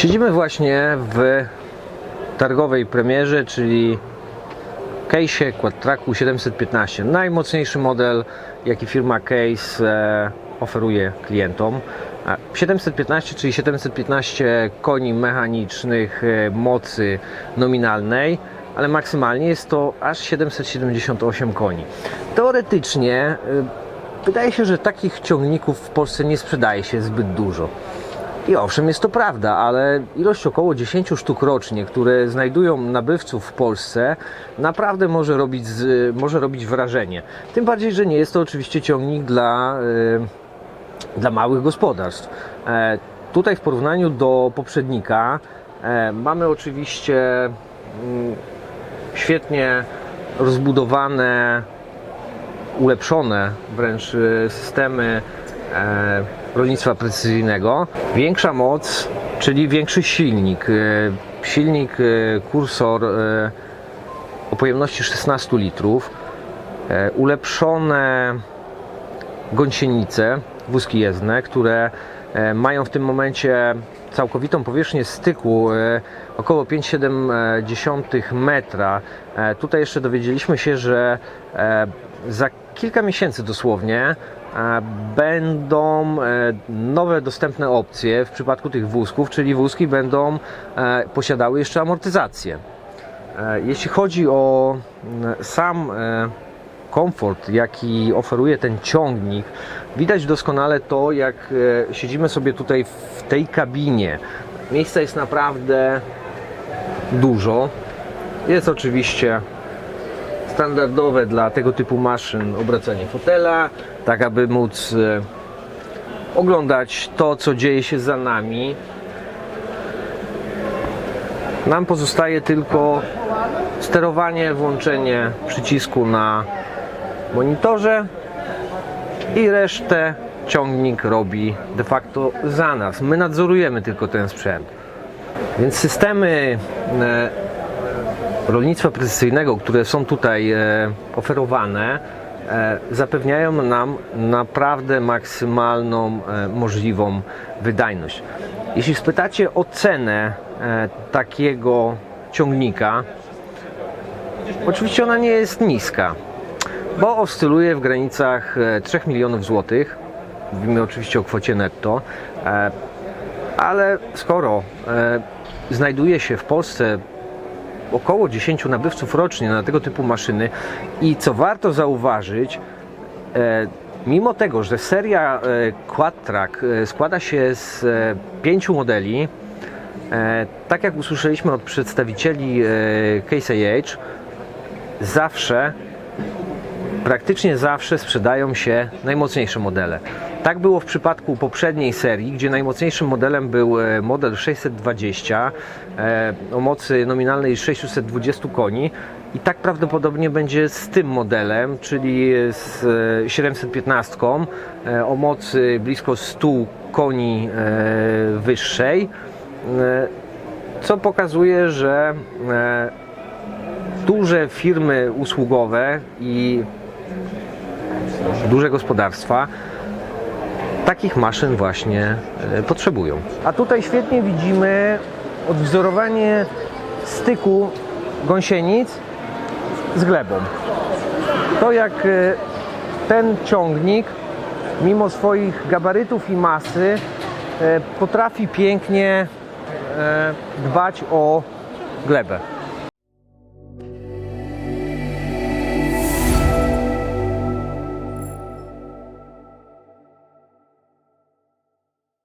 Siedzimy właśnie w targowej premierze, czyli Case Quadtracu 715. Najmocniejszy model, jaki firma Case e, oferuje klientom. A 715, czyli 715 koni mechanicznych e, mocy nominalnej, ale maksymalnie jest to aż 778 koni. Teoretycznie e, wydaje się, że takich ciągników w Polsce nie sprzedaje się zbyt dużo. I owszem, jest to prawda, ale ilość około 10 sztuk rocznie, które znajdują nabywców w Polsce, naprawdę może robić, z, może robić wrażenie. Tym bardziej, że nie jest to oczywiście ciągnik dla, e, dla małych gospodarstw. E, tutaj w porównaniu do poprzednika e, mamy oczywiście mm, świetnie rozbudowane ulepszone wręcz e, systemy e, rolnictwa precyzyjnego. Większa moc, czyli większy silnik. E, Silnik e, kursor o pojemności 16 litrów. Ulepszone gąsienice, wózki jezdne, które mają w tym momencie całkowitą powierzchnię styku około 5,7 metra. Tutaj jeszcze dowiedzieliśmy się, że za kilka miesięcy dosłownie będą e, nowe dostępne opcje w przypadku tych wózków, czyli wózki będą e, posiadały jeszcze amortyzację. E, Jeśli chodzi o sam komfort, jaki oferuje ten ciągnik, widać doskonale to, jak siedzimy sobie tutaj w tej kabinie. Miejsca jest naprawdę dużo. Jest oczywiście standardowe dla tego typu maszyn obracanie fotela, tak aby móc e, oglądać to, co dzieje się za nami. Nam pozostaje tylko sterowanie, włączenie przycisku na monitorze i resztę ciągnik robi de facto za nas. My nadzorujemy tylko ten sprzęt. Więc systemy e, rolnictwa precyzyjnego, które są tutaj e, oferowane, e, zapewniają nam naprawdę maksymalną e, możliwą wydajność. Jeśli spytacie o cenę takiego ciągnika, oczywiście ona nie jest niska, bo oscyluje w granicach e, 3 milionów złotych. Mówimy oczywiście o kwocie netto, ale skoro znajduje się w Polsce około 10 nabywców rocznie na tego typu maszyny. I co warto zauważyć, e, mimo tego, że seria e, Quadtrack e, składa się z pięciu modeli, tak jak usłyszeliśmy od przedstawicieli AH, zawsze praktycznie zawsze sprzedają się najmocniejsze modele. Tak było w przypadku poprzedniej serii, gdzie najmocniejszym modelem był e, model 620 e, o mocy nominalnej 620 koni. I tak prawdopodobnie będzie z tym modelem, czyli z e, 715 e, o mocy blisko 100 koni wyższej, co pokazuje, że duże firmy usługowe i duże gospodarstwa takich maszyn właśnie e, potrzebują. A tutaj świetnie widzimy odwzorowanie styku gąsienic z glebą. To jak e, ten ciągnik, mimo swoich gabarytów i masy, e, potrafi pięknie dbać o glebę.